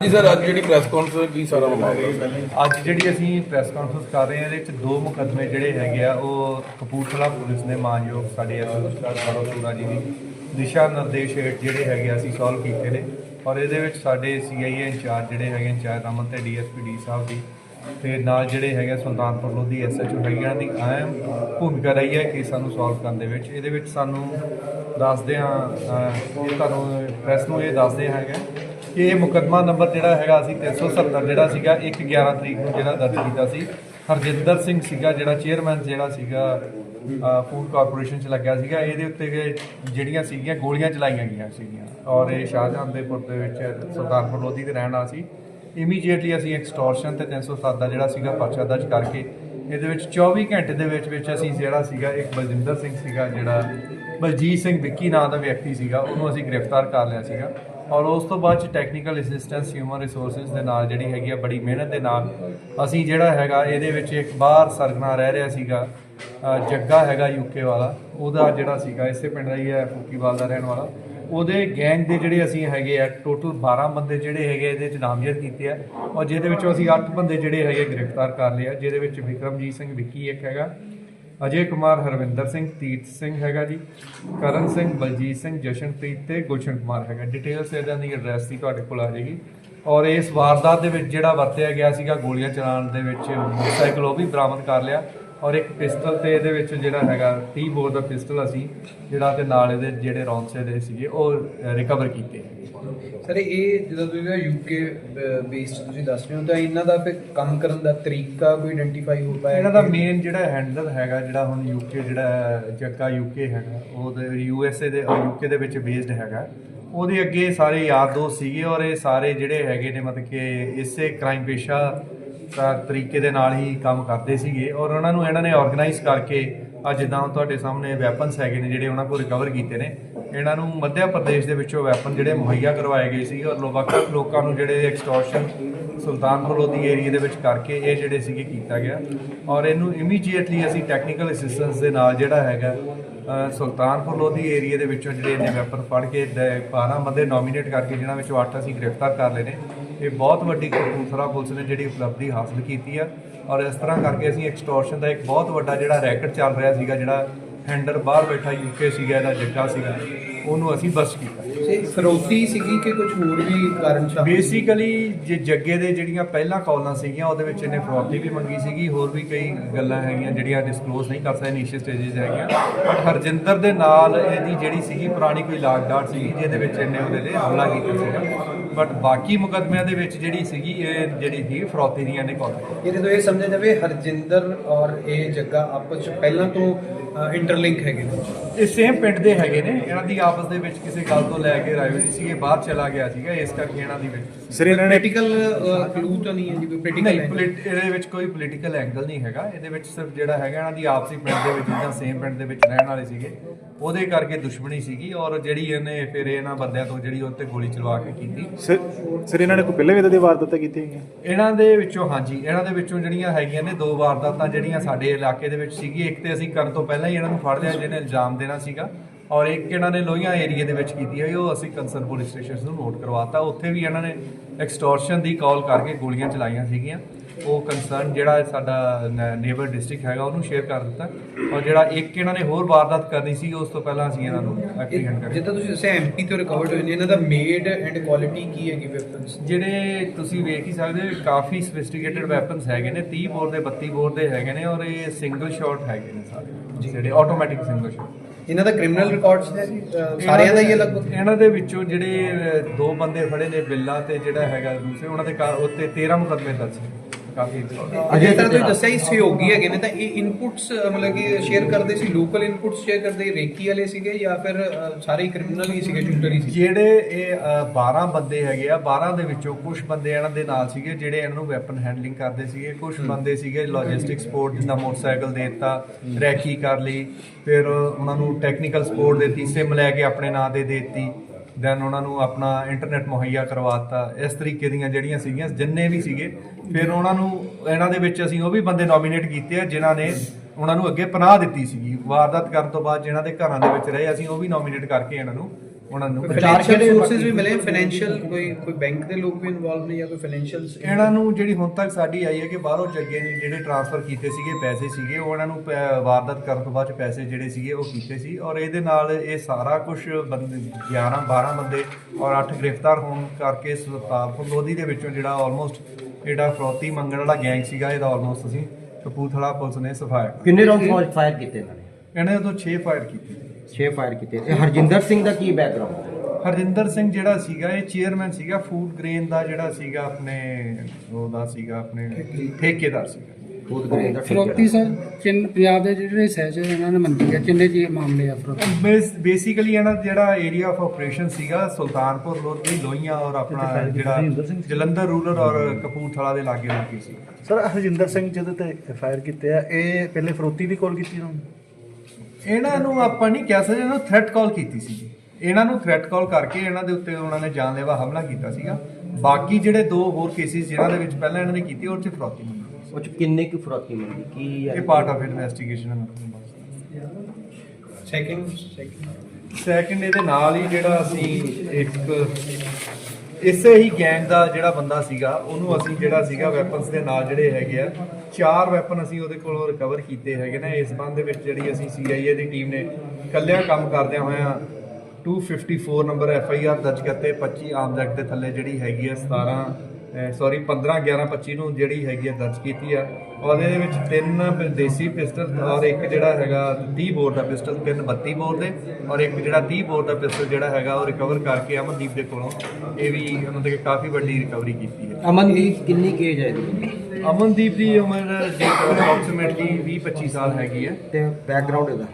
ਜੀ ਸਰ, ਅੱਜ ਜਿਹੜੀ ਪ੍ਰੈਸ ਕਾਨਫਰੰਸ ਕੀ ਸਾਰਾ ਮਾਮਲਾ ਅੱਜ ਜਿਹੜੀ ਅਸੀਂ ਪ੍ਰੈਸ ਕਾਨਫਰੰਸ ਕਰ ਰਹੇ ਹਾਂ, ਇਹਦੇ ਵਿੱਚ ਦੋ ਮੁਕੱਦਮੇ ਜਿਹੜੇ ਹੈਗੇ ਆ, ਉਹ ਕਪੂਰਥਲਾ ਪੁਲਿਸ ਦੇ ਮਾਨਯੋਗ ਸਾਡੇ ਐਸਐਸਪੀ ਸਰਵਰ ਸੂਰਾ ਜੀ ਦੀ ਦਿਸ਼ਾ ਨਿਰਦੇਸ਼ ਹੇਠ ਜਿਹੜੇ ਹੈਗੇ ਆ, ਅਸੀਂ ਸੋਲਵ ਕੀਤੇ ਨੇ। ਔਰ ਇਹਦੇ ਵਿੱਚ ਸਾਡੇ ਸੀਆਈਏ ਇੰਚਾਰਜ ਜਿਹੜੇ ਹੈਗੇ ਇੰਚਾਰਜ ਰਮਨ ਤੇ ਡੀਐਸਪੀ ਡੀ ਸਾਹਿਬ ਦੀ ਤੇ ਨਾਲ ਜਿਹੜੇ ਹੈਗੇ ਆ, ਸੁਲਤਾਨਪੁਰ ਲੋਧੀ ਐਸਐਚਓ ਹੈਗੀਆਂ ਦੀ ਅਹਿਮ ਭੂਮਿਕਾ ਰਹੀ ਹੈ ਕੇਸਾਂ ਨੂੰ ਸੋਲਵ ਕਰਨ ਦੇ ਵਿੱਚ। ਇਹਦੇ ਵਿੱਚ ਸਾਨੂੰ ਦੱਸਦੇ ਹਾਂ ਇਹ ਤੁਹਾਨੂੰ ਪ੍ਰੈਸ ਨੂੰ ਇਹ ਦੱਸਦੇ ਹੈਗੇ ਕਿ ਇਹ ਮੁਕੱਦਮਾ ਨੰਬਰ ਜਿਹੜਾ ਹੈਗਾ ਅਸੀਂ 370 ਜਿਹੜਾ ਸੀਗਾ 1 11 ਤਰੀਕ ਨੂੰ ਜਿਹੜਾ ਦਰਜ ਕੀਤਾ ਸੀ। ਹਰਜਿੰਦਰ ਸਿੰਘ ਸੀਗਾ, ਜਿਹੜਾ ਚੇਅਰਮੈਨ ਜਿਹੜਾ ਸੀਗਾ ਫੂਡ ਕਾਰਪੋਰੇਸ਼ਨ ਚ ਲੱਗਿਆ ਸੀਗਾ। ਇਹਦੇ ਉੱਤੇ ਜਿਹੜੀਆਂ ਸੀਗੀਆਂ, ਗੋਲੀਆਂ ਚਲਾਈਆਂ ਗਈਆਂ ਸੀਗੀਆਂ। ਔਰ ਇਹ ਸ਼ਾਹਜਹਾਨਪੁਰ ਦੇ ਵਿੱਚ ਸਰਦਾਰਪੁਰ ਲੋਧੀ ਦੇ ਰਹਿਣ ਵਾਲਾ ਸੀ। ਇਮੀਡੀਏਟਲੀ ਅਸੀਂ ਐਕਸਟੋਰਸ਼ਨ ਤੇ 307 ਦਾ ਜਿਹੜਾ ਸੀਗਾ ਪਰਚਾ ਦਰਜ ਕਰਕੇ, ਇਹਦੇ ਵਿੱਚ 24 ਘੰਟੇ ਦੇ ਵਿੱਚ ਵਿੱਚ ਅਸੀਂ ਜਿਹੜਾ ਸੀਗਾ, ਇੱਕ ਬਲਜਿੰਦਰ ਸਿੰਘ ਸੀਗਾ, ਜਿਹੜਾ ਬਲਜੀਤ ਸਿੰਘ ਵਿੱਕੀ ਨਾਂ ਦਾ ਵਿਅਕਤੀ ਸੀਗਾ, ਉਹਨੂੰ ਅਸੀਂ ਗ੍ਰਿਫਤਾਰ ਕਰ ਲਿਆ ਸੀਗਾ। ਔਰ ਉਸ ਤੋਂ ਬਾਅਦ ਚ ਟੈਕਨੀਕਲ ਅਸਿਸਟੈਂਸ ਹਿਊਮਨ ਰਿਸੋਰਸਸ ਦੇ ਨਾਲ ਜਿਹੜੀ ਹੈਗੀ ਆ, ਬੜੀ ਮਿਹਨਤ ਦੇ ਨਾਲ ਅਸੀਂ ਜਿਹੜਾ ਹੈਗਾ, ਇਹਦੇ ਵਿੱਚ ਇੱਕ ਬਾਹਰ ਸਰਗਨਾ ਰਹਿ ਰਿਹਾ ਸੀਗਾ ਜੱਗਾ ਹੈਗਾ ਯੂਕੇ ਵਾਲਾ, ਉਹਦਾ ਜਿਹੜਾ ਸੀਗਾ, ਇਸੇ ਪਿੰਡ ਦਾ ਹੀ ਹੈ, ਫੂਕੀਵਾਲ ਦਾ ਰਹਿਣ ਵਾਲਾ। ਉਹਦੇ ਗੈਂਗ ਦੇ ਜਿਹੜੇ ਅਸੀਂ ਹੈਗੇ ਆ ਟੋਟਲ 12 ਬੰਦੇ ਜਿਹੜੇ ਹੈਗੇ ਇਹਦੇ ਚ ਨਾਮਜ਼ਦ ਕੀਤੇ ਆ। ਔਰ ਜਿਹਦੇ ਵਿੱਚੋਂ ਅਸੀਂ 8 ਬੰਦੇ ਜਿਹੜੇ ਹੈਗੇ ਗ੍ਰਿਫਤਾਰ ਕਰ ਲਏ ਆ, ਜਿਹਦੇ ਵਿੱਚ ਵਿਕਰਮਜੀਤ ਸਿੰਘ ਵਿੱਕੀ ਇੱਕ ਹੈਗਾ ਅਜੇ ਕੁਮਾਰ ਹਰਵਿੰਦਰ ਸਿੰਘ, ਤੀਰਥ ਸਿੰਘ ਹੈਗਾ ਜੀ, ਕਰਨ ਸਿੰਘ, ਬਲਜੀਤ ਸਿੰਘ, ਜਸ਼ਨਪ੍ਰੀਤ ਤੇ ਗੁਲਸ਼ਨ ਕੁਮਾਰ ਹੈਗਾ। ਡਿਟੇਲਸ ਇਹਨਾਂ ਦੀ ਐਡਰੈਸ ਦੀ ਤੁਹਾਡੇ ਕੋਲ ਆ ਜਾਏਗੀ। ਔਰ ਇਸ ਵਾਰਦਾਤ ਦੇ ਵਿੱਚ ਜਿਹੜਾ ਵਰਤਿਆ ਗਿਆ ਸੀਗਾ, ਗੋਲੀਆਂ ਚਲਾਉਣ ਦੇ ਵਿੱਚ ਮੋਟਰਸਾਈਕਲ, ਉਹ ਵੀ ਬਰਾਮਦ ਕਰ ਲਿਆ। ਔਰ ਇੱਕ ਪਿਸਟਲ ਤੇ ਇਹਦੇ ਵਿੱਚ ਜਿਹੜਾ ਹੈਗਾ 30 ਬੋਰ ਦਾ ਪਿਸਟਲ ਅਸੀਂ ਜਿਹੜਾ ਤੇ ਨਾਲ ਇਹਦੇ ਜਿਹੜੇ ਰੌਂਦਸ ਦੇ ਸੀਗੇ ਉਹ ਰਿਕਵਰ ਕੀਤੇ। ਸਰ ਇਹ ਜਦੋਂ ਤੁਸੀਂ ਯੂਕੇ ਬੇਸਡ ਤੁਸੀਂ ਦੱਸ ਰਹੇ ਹੋ ਤਾਂ ਇਹਨਾਂ ਦਾ ਫਿਰ ਕੰਮ ਕਰਨ ਦਾ ਤਰੀਕਾ ਕੋਈ ਆਇਡੈਂਟੀਫਾਈ ਹੋ ਪਾਇਆ ਇਹਨਾਂ ਦਾ ਮੇਨ ਜਿਹੜਾ ਹੈਂਡਲ ਹੈਗਾ ਜਿਹੜਾ ਹੁਣ ਯੂਕੇ ਜਿਹੜਾ ਜੱਗਾ ਯੂਕੇ ਹੈਗਾ ਉਹ ਯੂਐਸਏ ਦੇ ਯੂਕੇ ਦੇ ਵਿੱਚ ਬੇਸਡ ਹੈਗਾ। ਉਹਦੇ ਅੱਗੇ ਸਾਰੇ ਯਾਰ ਦੋਸਤ ਸੀਗੇ ਔਰ ਇਹ ਸਾਰੇ ਜਿਹੜੇ ਹੈਗੇ ਨੇ ਮਤਲਬ ਕਿ ਇਸੇ ਕ੍ਰਾਈਮ ਪੇਸ਼ਾ ਤਰੀਕੇ ਦੇ ਨਾਲ ਹੀ ਕੰਮ ਕਰਦੇ ਸੀਗੇ ਔਰ ਉਹਨਾਂ ਨੂੰ ਇਹਨਾਂ ਨੇ ਆਰਗੇਨਾਈਜ਼ ਕਰਕੇ ਅੱਜ ਜਿੱਦਾਂ ਤੁਹਾਡੇ ਸਾਹਮਣੇ ਵੈਪਨਸ ਹੈਗੇ ਨੇ ਜਿਹੜੇ ਉਹਨਾਂ ਕੋਲ ਰਿਕਵਰ ਕੀਤੇ ਨੇ, ਇਹਨਾਂ ਨੂੰ ਮੱਧ ਪ੍ਰਦੇਸ਼ ਦੇ ਵਿੱਚੋਂ ਵੈਪਨ ਜਿਹੜੇ ਮੁਹੱਈਆ ਕਰਵਾਏ ਗਏ ਸੀ ਔਰ ਲੋਕਾਂ ਲੋਕਾਂ ਨੂੰ ਜਿਹੜੇ ਐਕਸਟੋਰਸ਼ਨ ਸੁਲਤਾਨਪੁਰ ਲੋਧੀ ਏਰੀਆ ਦੇ ਵਿੱਚ ਕਰਕੇ ਇਹ ਜਿਹੜੇ ਸੀਗੇ ਕੀਤਾ ਗਿਆ ਔਰ ਇਹਨੂੰ ਇਮੀਡੀਏਟਲੀ ਅਸੀਂ ਟੈਕਨੀਕਲ ਅਸਿਸਟੈਂਸ ਦੇ ਨਾਲ ਜਿਹੜਾ ਹੈਗਾ ਸੁਲਤਾਨਪੁਰ ਲੋਧੀ ਏਰੀਆ ਦੇ ਵਿੱਚੋਂ ਜਿਹੜੇ ਇਹਨੇ ਵੈਪਨ ਫੜ ਕੇ, ਦ- 12 ਬੰਦੇ ਨੋਮੀਨੇਟ ਕਰਕੇ, ਜਿਨ੍ਹਾਂ ਵਿੱਚੋਂ 8 ਅਸੀਂ ਗ੍ਰਿਫਤਾਰ ਕਰ ਲਏ ਨੇ। ਇਹ ਬਹੁਤ ਵੱਡੀ ਕਪੂਰਥਲਾ ਪੁਲਿਸ ਨੇ ਜਿਹੜੀ ਉਪਲਬਧੀ ਹਾਸਲ ਕੀਤੀ ਆ। ਔਰ ਇਸ ਤਰ੍ਹਾਂ ਕਰਕੇ ਅਸੀਂ ਐਕਸਟੋਰਸ਼ਨ ਦਾ ਇੱਕ ਬਹੁਤ ਵੱਡਾ ਜਿਹੜਾ ਰੈਕਟ ਚੱਲ ਰਿਹਾ ਸੀਗਾ, ਜਿਹੜਾ ਹੈਂਡਰ ਬਾਹਰ ਬੈਠਾ ਯੂਕੇ ਸੀਗਾ, ਇਹਦਾ ਜੱਗਾ ਸੀਗਾ, ਉਹਨੂੰ ਅਸੀਂ ਬਸ ਕੀਤਾ। ਇਹ ਫਰੋਤੀ ਸੀਗੀ ਕਿ ਕੁਝ ਹੋਰ ਵੀ ਕਾਰਨ ਸ਼ਾਮਿਲ? ਬੇਸਿਕਲੀ ਜੇ ਜੱਗੇ ਦੇ ਜਿਹੜੀਆਂ ਪਹਿਲਾਂ ਕਾਲਾਂ ਸੀਗੀਆਂ ਉਹਦੇ ਵਿੱਚ ਇਹਨੇ ਫਰੋਤੀ ਵੀ ਮੰਗੀ ਸੀਗੀ ਹੋਰ ਵੀ ਕਈ ਗੱਲਾਂ ਹੈਗੀਆਂ ਜਿਹੜੀਆਂ ਡਿਸਕਲੋਜ਼ ਨਹੀਂ ਕਰ ਸਕਦੇ ਇਨੀਸ਼ੀਅਲ ਸਟੇजेस ਹੈਗੀਆਂ। ਬਟ ਹਰਜਿੰਦਰ ਦੇ ਨਾਲ ਇਹਦੀ ਜਿਹੜੀ ਸੀਗੀ ਪੁਰਾਣੀ ਕੋਈ ਲਾਗ ਡਾਟ ਸੀਗੀ ਜਿਹਦੇ ਵਿੱਚ ਇਹਨੇ ਉਹਦੇ ਤੇ ਹਮਲਾ ਕੀਤਾ ਸੀਗਾ। ਬਟ ਬਾਕੀ ਮੁਕੱਦਮਿਆਂ ਦੇ ਵਿੱਚ ਜਿਹੜੀ ਸੀਗੀ ਇਹ ਜਿਹੜੀ ਸੀ ਫਰੋਤੀ ਦੀਆਂ ਨੇ ਕਾਲ। ਇਹਦੇ ਤੋਂ ਇਹ ਸਮਝਿਆ ਜਾਵੇ ਹਰਜਿੰਦਰ ਔਰ ਇਹ ਜੱਗਾ ਆਪਸ ਚ ਪਹਿਲਾਂ ਤੋਂ ਇੰਟਰਲਿੰਕ ਹੈਗੇ ਨੇ। ਇਹ ਸੇਮ ਪਿੰਡ ਦੇ ਹੈਗੇ ਨੇ। ਇਹਨਾਂ ਦੀ ਆਪਸ ਦੇ ਵਿੱਚ ਕਿਸੇ ਗੱਲ ਤੋਂ ਲੈ ਕੇ ਰਾਈਵਲਰੀ ਸੀ ਇਹ ਬਾਹਰ ਚਲਾ ਗਿਆ ਸੀਗਾ ਇਸ ਕਰਕੇ ਇਹਨਾਂ ਦੀ ਵਿੱਚ। ਸਰ ਇਹਨਾਂ ਨੇ ਪੋਲੀਟੀਕਲ ਕਲੂ ਤਾਂ ਨਹੀਂ ਹੈ ਜੀ ਕੋਈ ਨਹੀਂ ਪੋਲੀਟੀਕਲ ਪੋਲਿਟ- ਇਹਦੇ ਵਿੱਚ ਕੋਈ ਪੋਲੀਟੀਕਲ ਐਂਗਲ ਨਹੀਂ ਹੈਗਾ। ਇਹਦੇ ਵਿੱਚ ਸਿਰਫ ਜਿਹੜਾ ਹੈਗਾ ਇਹਨਾਂ ਦੀ ਆਪਸੀ ਪਿੰਡ ਦੇ ਵਿੱਚ ਜਿੱਦਾਂ ਸੇਮ ਪਿੰਡ ਦੇ ਵਿੱਚ ਰਹਿਣ ਵਾਲੇ ਸੀਗੇ। ਉਹਦੇ ਕਰਕੇ ਦੁਸ਼ਮਣੀ ਸੀਗੀ ਔਰ ਜਿਹੜੀ ਇਹਨੇ ਫਿਰ ਇਹਨਾਂ ਬੰਦਿਆਂ ਤੋਂ ਜਿਹੜੀ ਉਹ ਤੇ ਗੋਲੀ ਚਲਵਾ ਕੇ ਕੀਤੀ। ਸਰ ਸਰ ਇਹਨਾਂ ਨੇ ਕੋਈ ਪਹਿਲਾਂ ਵੀ ਇਦਾਂ ਦੀ ਵਾਰਦਾਤਾਂ ਕੀਤੀਆਂ ਹੈਗੀਆਂ ਇਹਨਾਂ ਦੇ ਵਿੱਚੋਂ ਹਾਂਜੀ ਇਹਨਾਂ ਦੇ ਵਿੱਚੋਂ ਜਿਹੜੀਆਂ ਹੈਗੀਆਂ ਨੇ ਦੋ ਵਾਰਦਾਤਾਂ ਜਿਹੜੀਆਂ ਸਾਡੇ ਇਲਾਕੇ ਦੇ ਵਿੱਚ ਸੀਗੀ ਇੱਕ ਤੇ ਅਸੀਂ ਕਰਨ ਤੋਂ ਪਹਿਲਾਂ ਹੀ ਇਹਨਾਂ ਨੂੰ ਫੜ ਲਿਆ ਜਿਹਨੇ ਇਲਜ਼ਾਮ ਦੇਣਾ ਸੀਗਾ ਔਰ ਇੱਕ ਇਹਨਾਂ ਨੇ ਲੋਹੀਆਂ ਏਰੀਆ ਦੇ ਵਿੱਚ ਕੀਤੀ ਹੈ ਉਹ ਅਸੀਂ ਕੰਸਰਨ ਪੁਲਿਸ ਸਟੇਸ਼ਨ ਨੂੰ ਨੋਟ ਕਰਵਾਤਾ। ਉੱਥੇ ਵੀ ਇਹਨਾਂ ਨੇ ਐਕਸਟੋਰਸ਼ਨ ਦੀ ਕਾਲ ਕਰਕੇ ਗੋਲੀਆਂ ਚਲਾਈਆਂ ਸੀਗੀਆਂ। ਉਹ ਕੰਸਰਨ ਜਿਹੜਾ ਸਾਡਾ ਨੇਬਰ ਡਿਸਟ੍ਰਿਕਟ ਹੈਗਾ ਉਹਨੂੰ ਸ਼ੇਅਰ ਕਰ ਦਿੱਤਾ। ਔਰ ਜਿਹੜਾ ਇੱਕ ਇਹਨਾਂ ਨੇ ਹੋਰ ਵਾਰਦਾਤ ਕਰਨੀ ਸੀ ਉਸ ਤੋਂ ਪਹਿਲਾਂ ਅਸੀਂ ਇਹਨਾਂ ਨੂੰ ਐਪਰੀਹੈਂਡ ਕਰ ਜਿੱਦਾਂ ਤੁਸੀਂ ਦੱਸਿਆ ਐਮਪੀ ਤੋਂ ਰਿਕਵਰਡ ਹੋਏ ਨੇ ਇਹਨਾਂ ਦਾ ਮੇਡ ਐਂਡ ਕੁਆਲਿਟੀ ਕੀ ਹੈਗੀ ਵੈਪਨਸ ਜਿਹੜੇ ਤੁਸੀਂ ਵੇਖ ਹੀ ਸਕਦੇ ਹੋ ਕਾਫੀ ਸਫਿਸਟੀਕੇਟਡ ਵੈਪਨਸ ਹੈਗੇ ਨੇ 30 ਬੋਰ ਦੇ 32 ਬੋਰ ਦੇ ਹੈਗੇ ਨੇ ਔਰ ਇਹ ਸਿੰਗਲ ਸ਼ਾਟ ਹੈਗੇ ਨੇ ਸਾਰੇ। ਜਿਹੜੇ ਆਟੋਮੈਟਿਕ ਸਿੰਗਲ ਸ਼ਾਟ ਇਹਨਾਂ ਦਾ ਕ੍ਰਿਮੀਨਲ ਰਿਕਾਰਡਸ ਅਹ, ਸਾਰਿਆਂ ਦਾ ਹੀ ਲਗਭਗ? ਇਹਨਾਂ ਦੇ ਵਿੱਚੋਂ ਜਿਹੜੇ ਦੋ ਬੰਦੇ ਫੜੇ ਨੇ ਬਿੱਲਾ ਤੇ ਜਿਹੜਾ ਹੈਗਾ ਦੂਸਰੇ ਉਹਨਾਂ ਦੇ ਉੱਤੇ 13 ਮੁਕੱਦਮੇ ਦਰਜ ਨੇ। ਕਾਫੀ ਅਜੇ ਤਰ੍ਹਾਂ ਤੁਸੀਂ ਦੱਸਿਆ ਹੀ ਸਹਿਯੋਗੀ ਹੈਗੇ ਨੇ ਤਾਂ ਇਹ ਇਨਪੁਟਸ ਮਤਲਬ ਕਿ ਸ਼ੇਅਰ ਕਰਦੇ ਸੀ ਲੋਕਲ ਇਨਪੁਟਸ ਸ਼ੇਅਰ ਕਰਦੇ ਰੇਕੀ ਵਾਲੇ ਸੀਗੇ ਜਾਂ ਫਿਰ ਅਹ, ਸਾਰੇ ਕ੍ਰਿਮੀਨਲ ਹੀ ਸੀਗੇ ਸ਼ੂਟਰ ਹੀ ਸੀ? ਜਿਹੜੇ ਇਹ ਅ, 12 ਬੰਦੇ ਹੈਗੇ ਆ 12 ਦੇ ਵਿੱਚੋਂ ਕੁਝ ਬੰਦੇ ਇਹਨਾਂ ਦੇ ਨਾਲ ਸੀਗੇ ਜਿਹੜੇ ਇਹਨਾਂ ਨੂੰ ਵੈਪਨ ਹੈਂਡਲਿੰਗ ਕਰਦੇ ਸੀਗੇ ਕੁਝ ਬੰਦੇ ਸੀਗੇ ਲੌਜਿਸਟਿਕ ਸਪੋਰਟ ਜਿੱਦਾਂ ਮੋਟਰਸਾਈਕਲ ਦੇ ਦਿੱਤਾ ਰੈਕੀ ਕਰ ਲਈ ਫਿਰ ਉਹਨਾਂ ਨੂੰ ਟੈਕਨੀਕਲ ਸਪੋਰਟ ਦਿੱਤੀ ਸਿਮ ਲੈ ਕੇ ਆਪਣੇ ਨਾਂ ਦੇ ਦਿੱਤੀ। ਦੈਨ ਉਹਨਾਂ ਨੂੰ ਆਪਣਾ ਇੰਟਰਨੈਟ ਮੁਹੱਈਆ ਕਰਵਾਤਾ। ਇਸ ਤਰੀਕੇ ਦੀਆਂ ਜਿਹੜੀਆਂ ਸੀਗੀਆਂ, ਜਿੰਨੇ ਵੀ ਸੀਗੇ, ਫਿਰ ਉਹਨਾਂ ਨੂੰ ਇਹਨਾਂ ਦੇ ਵਿੱਚ ਅਸੀਂ ਉਹ ਵੀ ਬੰਦੇ ਨੋਮੀਨੇਟ ਕੀਤੇ ਆ, ਜਿਨ੍ਹਾਂ ਨੇ ਉਹਨਾਂ ਨੂੰ ਅੱਗੇ ਪਨਾਹ ਦਿੱਤੀ ਸੀਗੀ। ਵਾਰਦਾਤ ਕਰਨ ਤੋਂ ਬਾਅਦ ਜਿਹਨਾਂ ਦੇ ਘਰਾਂ ਦੇ ਵਿੱਚ ਰਹੇ, ਅਸੀਂ ਉਹ ਵੀ ਨੋਮੀਨੇਟ ਕਰਕੇ ਇਹਨਾਂ ਨੂੰ ਉਹਨਾਂ ਨੂੰ ਫਾਈਨੈਂਸ਼ੀਅਲ ਸੋਰਸਸ ਵੀ ਮਿਲੇ ਫਾਈਨੈਂਸ਼ੀਅਲ ਕੋਈ ਕੋਈ ਬੈਂਕ ਦੇ ਲੋਕ ਵੀ ਇਨਵੋਲਵ ਨੇ ਜਾਂ ਕੋਈ ਫਾਈਨੈਂਸ਼ੀਅਲ ਇਹਨਾਂ ਨੂੰ ਜਿਹੜੀ ਹੁਣ ਤੱਕ ਸਾਡੀ ਆਈ ਹੈ ਕਿ ਬਾਹਰੋਂ ਜੱਗੇ ਨੇ ਜਿਹੜੇ ਟ੍ਰਾਂਸਫਰ ਕੀਤੇ ਸੀਗੇ ਪੈਸੇ ਸੀਗੇ ਉਹ ਇਹਨਾਂ ਨੂੰ ਪੈ- ਵਾਰਦਾਤ ਕਰਨ ਤੋਂ ਬਾਅਦ 'ਚ ਪੈਸੇ ਜਿਹੜੇ ਸੀਗੇ ਉਹ ਕੀਤੇ ਸੀ ਔਰ ਇਹਦੇ ਨਾਲ ਇਹ ਸਾਰਾ ਕੁਝ ਬੰਦੇ 11 12 ਬੰਦੇ ਔਰ 8 ਗ੍ਰਿਫਤਾਰ ਹੋਣ ਕਰਕੇ ਸੁਲਤਾਨਪੁਰ ਲੋਧੀ ਦੇ ਵਿੱਚੋਂ ਜਿਹੜਾ ਆਲਮੋਸਟ ਜਿਹੜਾ ਫਰੋਤੀ ਮੰਗਣ ਵਾਲਾ ਗੈਂਗ ਸੀਗਾ ਇਹਦਾ ਆਲਮੋਸਟ ਅਸੀਂ ਕਪੂਰਥਲਾ ਪੁਲਿਸ ਨੇ ਸਫਾਇਆ ਕਿੰਨੇ ਰਾਉਂਡ ਫਾਇਰ ਕੀਤੇ ਇਹਨਾਂ ਨੇ? ਇਹਨਾਂ ਤੋਂ 6 ਫਾਇਰ ਕੀਤੇ। 6 ਫਾਇਰ ਕੀਤੇ। ਤੇ ਹਰਜਿੰਦਰ ਸਿੰਘ ਦਾ ਕੀ ਬੈਕਗ੍ਰਾਉਂਡ ਹਰਜਿੰਦਰ ਸਿੰਘ ਜਿਹੜਾ ਸੀਗਾ ਇਹ ਚੇਅਰਮੈਨ ਸੀਗਾ ਫੂਡ ਗ੍ਰੇਨ ਦਾ ਜਿਹੜਾ ਸੀਗਾ ਆਪਣੇ ਉਹਦਾ ਸੀਗਾ ਆਪਣੇ ਠੇਕੇਦਾਰ ਸੀਗਾ। ਫੂਡ ਗ੍ਰੇਨ ਦਾ ਫਰੋਤੀ ਸਰ ਚਿੰਨ ਪੰਜਾਬ ਦੇ ਜਿਹੜੇ ਸਹਿਜ ਇਹਨਾਂ ਨੇ ਮੰਗੀ ਆ ਕਿੰਨੇ ਜੀ ਮਾਮਲੇ ਆ ਫਰੋਤੀ ਬੇਸਿਕਲੀ ਇਹਨਾਂ ਦਾ ਜਿਹੜਾ ਏਰੀਆ ਆਫ ਆਪਰੇਸ਼ਨ ਸੀਗਾ ਸੁਲਤਾਨਪੁਰ ਲੋਧੀ ਲੋਹੀਆਂ ਔਰ ਆਪਣਾ ਜਿਹੜਾ ਜਲੰਧਰ ਰੂਰਲ ਔਰ ਕਪੂਰਥਲਾ ਦੇ ਲਾਗੇ ਲਾਗੇ ਸੀ। ਸਰ ਹਰਜਿੰਦਰ ਸਿੰਘ ਜਿਹਦੇ ਤੇ ਫਾਇਰ ਕੀਤੇ ਆ ਇਹ ਪਹਿਲੇ ਫਰੋਤੀ ਦੀ ਕਾਲ ਕੀਤੀ ਉਹਨਾਂ ਨੂੰ? ਇਹਨਾਂ ਨੂੰ ਆਪਾਂ ਨਹੀਂ ਕਹਿ ਸਕਦੇ ਇਹਨਾਂ ਨੂੰ ਥ੍ਰੈਟ ਕਾਲ ਕੀਤੀ ਸੀ ਇਹਨਾਂ ਨੂੰ ਥ੍ਰੈਟ ਕਾਲ ਕਰਕੇ ਇਹਨਾਂ ਦੇ ਉੱਤੇ ਉਹਨਾਂ ਨੇ ਜਾਨਲੇਵਾ ਹਮਲਾ ਕੀਤਾ ਸੀਗਾ। ਬਾਕੀ ਜਿਹੜੇ ਦੋ ਹੋਰ ਕੇਸਿਸ ਜਿਨ੍ਹਾਂ ਦੇ ਵਿੱਚ ਪਹਿਲਾਂ ਇਹਨਾਂ ਨੇ ਕੀਤੀ ਉਹ 'ਚ ਫਰੋਤੀ ਮੰਗੀ ਉਹ ਚ ਕਿੰਨੇ ਕੁ ਫਰੋਤੀ ਮੰਗੀ ਕੀ ਇਹ ਪਾਰਟ ਆਫ ਇਨਵੈਸਟੀਗੇਸ਼ਨ ਹੈ ਸੈਕਿੰਡ ਸੈਕਿੰਡ ਸੈਕਿੰਡ ਇਹਦੇ ਨਾਲ ਹੀ ਜਿਹੜਾ ਅਸੀਂ ਇੱਕ ਇਸੇ ਹੀ ਗੈਂਗ ਦਾ ਜਿਹੜਾ ਬੰਦਾ ਸੀਗਾ ਉਹਨੂੰ ਅਸੀਂ ਜਿਹੜਾ ਸੀਗਾ ਵੈਪਨਸ ਦੇ ਨਾਲ ਜਿਹੜੇ ਹੈਗੇ ਆ ਚਾਰ ਵੈਪਨ ਅਸੀਂ ਉਹਦੇ ਕੋਲੋਂ ਰਿਕਵਰ ਕੀਤੇ ਹੈਗੇ ਨੇ। ਇਸ ਬੰਦ ਦੇ ਵਿੱਚ ਜਿਹੜੀ ਅਸੀਂ CIA ਦੀ ਟੀਮ ਨੇ ਕੱਲਿਆਂ ਕੰਮ ਕਰਦਿਆਂ ਹੋਇਆਂ 254 ਨੰਬਰ ਐਫ ਆਈ ਆਰ ਦਰਜ ਕਰਤੇ 25 ਆਮ ਐਕਟ ਦੇ ਥੱਲੇ ਜਿਹੜੀ ਹੈਗੀ ਹੈ 17 ਸੌਰੀ 15 11 25 ਨੂੰ ਜਿਹੜੀ ਹੈਗੀ ਹੈ ਦਰਜ ਕੀਤੀ ਆ। ਔਰ ਇਹਦੇ ਵਿੱਚ ਤਿੰਨ ਦੇਸੀ ਪਿਸਟਲ ਔਰ ਇੱਕ ਜਿਹੜਾ ਹੈਗਾ 30 ਬੋਰ ਦਾ ਪਿਸਟਲ, ਤਿੰਨ 32 ਬੋਰ ਦੇ ਔਰ ਇੱਕ ਜਿਹੜਾ 30 ਬੋਰ ਦਾ ਪਿਸਟਲ ਜਿਹੜਾ ਹੈਗਾ ਉਹ ਰਿਕਵਰ ਕਰਕੇ ਅਮਨਦੀਪ ਦੇ ਕੋਲੋਂ ਇਹ ਵੀ ਉਹਨਾਂ ਦੇ ਕਾਫੀ ਵੱਡੀ ਰਿਕਵਰੀ ਕੀਤੀ ਹੈ। ਅਮਨਦੀਪ, ਕਿੰਨੀ ਕੇਜ ਹੈ ਇਹਦੀ? ਅਮਨਦੀਪ ਦੀ ਉਮਰ ਅਪਰੋਕਸੀਮੇਟਲੀ 20 25 ਸਾਲ ਹੈਗੀ ਹੈ। ਤੇ ਬੈਕਗ੍ਰਾਉਂਡ ਇਹਦਾ?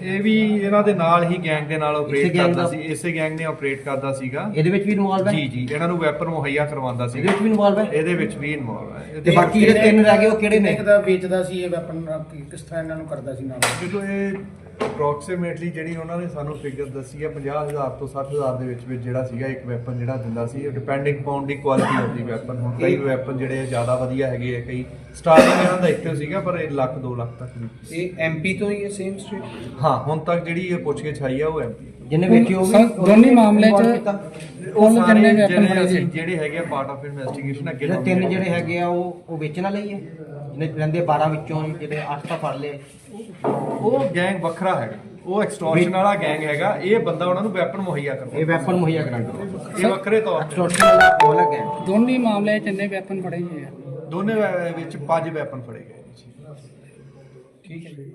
ਇਹ ਵੀ ਇਹਨਾਂ ਦੇ ਨਾਲ ਹੀ ਗੈਂਗ ਦੇ ਨਾਲ ਆਪਰੇਟ gang ਕਰਦਾ ਦਾ- ਸੀ ਇਸੇ ਗੈਂਗ ਨੇ ਆਪਰੇਟ ਕਰਦਾ ਸੀਗਾ। ਇਹਦੇ ਵਿੱਚ ਵੀ ਇਨਵੋਲਵ ਹੈ? ਜੀ ਜੀ ਇਹਨਾਂ ਨੂੰ ਵੈਪਨ ਮੁਹੱਈਆ ਕਰਵਾਉਂਦਾ ਸੀ। ਇਹਦੇ ਵਿੱਚ ਵੀ ਇਨਵੋਲਵ ਹੈ? ਇਹਦੇ ਵਿੱਚ ਵੀ ਇਨਵੋਲਵ ਹੈ। ਤੇ ਬਾਕੀ ਜਿਹੜੇ ਤਿੰਨ ਰਹਿ ਗਏ ਉਹ ਕਿਹੜੇ ਨੇ? ਇੱਕ ਦਾ ਵੇਚਦਾ ਸੀ ਇਹ ਵੈਪਨ ਕਿਸ ਤਰ੍ਹਾਂ ਇਹਨਾਂ ਨੂੰ ਕਰਦਾ ਸੀ ਨਾਲ? ਦੇਖੋ ਇਹ ਅਪਰੋਕਸੀਮੇਟਲੀ ਜਿਹੜੀ ਉਹਨਾਂ ਨੇ ਸਾਨੂੰ ਫਿਗਰ ਦੱਸੀ ਹੈ 50000 ਤੋਂ 60000 ਦੇ ਵਿੱਚ ਵਿੱਚ ਜਿਹੜਾ ਸੀਗਾ ਇੱਕ ਵੈਪਨ ਜਿਹੜਾ ਦਿੰਦਾ ਸੀ ਡਿਪੈਂਡਿੰਗ ਪਾਉਣ ਦੀ ਕੁਆਲਿਟੀ ਆਫ ਦੀ ਵੈਪਨ ਹੁਣ ਕਈ ਵੈਪਨ ਜਿਹੜੇ ਜ਼ਿਆਦਾ ਵਧੀਆ ਹੈਗੇ ਆ ਕਈ ਸਟਾਰਟਿੰਗ ਇਹਨਾਂ ਦਾ ਇੱਥੇ ਸੀਗਾ ਪਰ ਇਹ ਲੱਖ 2 ਲੱਖ ਤੱਕ ਵੀ ਇਹ ਐਮਪੀ ਤੋਂ ਹੀ ਹੈ ਸੇਮ ਸਟਰੀਟ ਹਾਂ ਹੁਣ ਤੱਕ ਜਿਹੜੀ ਇਹ ਪੁੱਛਗਿੱਛ ਆਈ ਆ ਉਹ ਐਮਪੀ ਜਿਹਨੇ ਵੇਚੀ ਉਹ ਵੀ ਦੋਨੇ ਮਾਮਲੇ 'ਚ? ਉਹ ਸਾਰੇ ਜਿਹੜੇ ਹੈਗੇ ਆ ਪਾਰਟ ਆਫ ਇਨਵੈਸਟੀਗੇਸ਼ਨ ਅੱਗੇ ਤਿੰਨ ਜਿਹੜੇ ਹੈਗੇ ਆ ਉਹ ਉਹ ਵੇਚਣ ਵਾਲੇ ਹੀ ਹੈ ਜਿਹਨੇ ਰਹਿੰਦੇ 12 ਵਿੱਚੋਂ ਜਿਹੜੇ 8 ਤਾਂ ਫੜ ਲਏ। ਉਹ ਗੈਂਗ ਵੱਖਰਾ ਹੈਗਾ। ਉਹ ਐਕਸਟੋਰਸ਼ਨ ਵਾਲਾ ਗੈਂਗ ਹੈਗਾ। ਇਹ ਬੰਦਾ ਉਹਨਾਂ ਨੂੰ ਵੈਪਨ ਮੁਹੱਈਆ ਇਹ ਕਰਵਾਉਂਦਾ ਵੈਪਨ ਮੁਹੱਈਆ ਕਰਾਉਂਦੇ। ਇਹ ਵੱਖਰੇ ਤੌਰ ਤੇ। ਐਕਸਟੋਰਸ਼ਨ ਵਾਲਾ ਉਹ ਅਲੱਗ ਹੈ ਦੋਨੇ ਮਾਮਲੇ 'ਚ ਇੰਨੇ ਵੈਪਨ ਫੜੇ ਗਏ ਆ। ਦੋਨੇ ਵਿੱਚ ਪੰਜ ਵੈਪਨ ਫੜੇ ਗਏ। ਠੀਕ ਹੈ ਜੀ।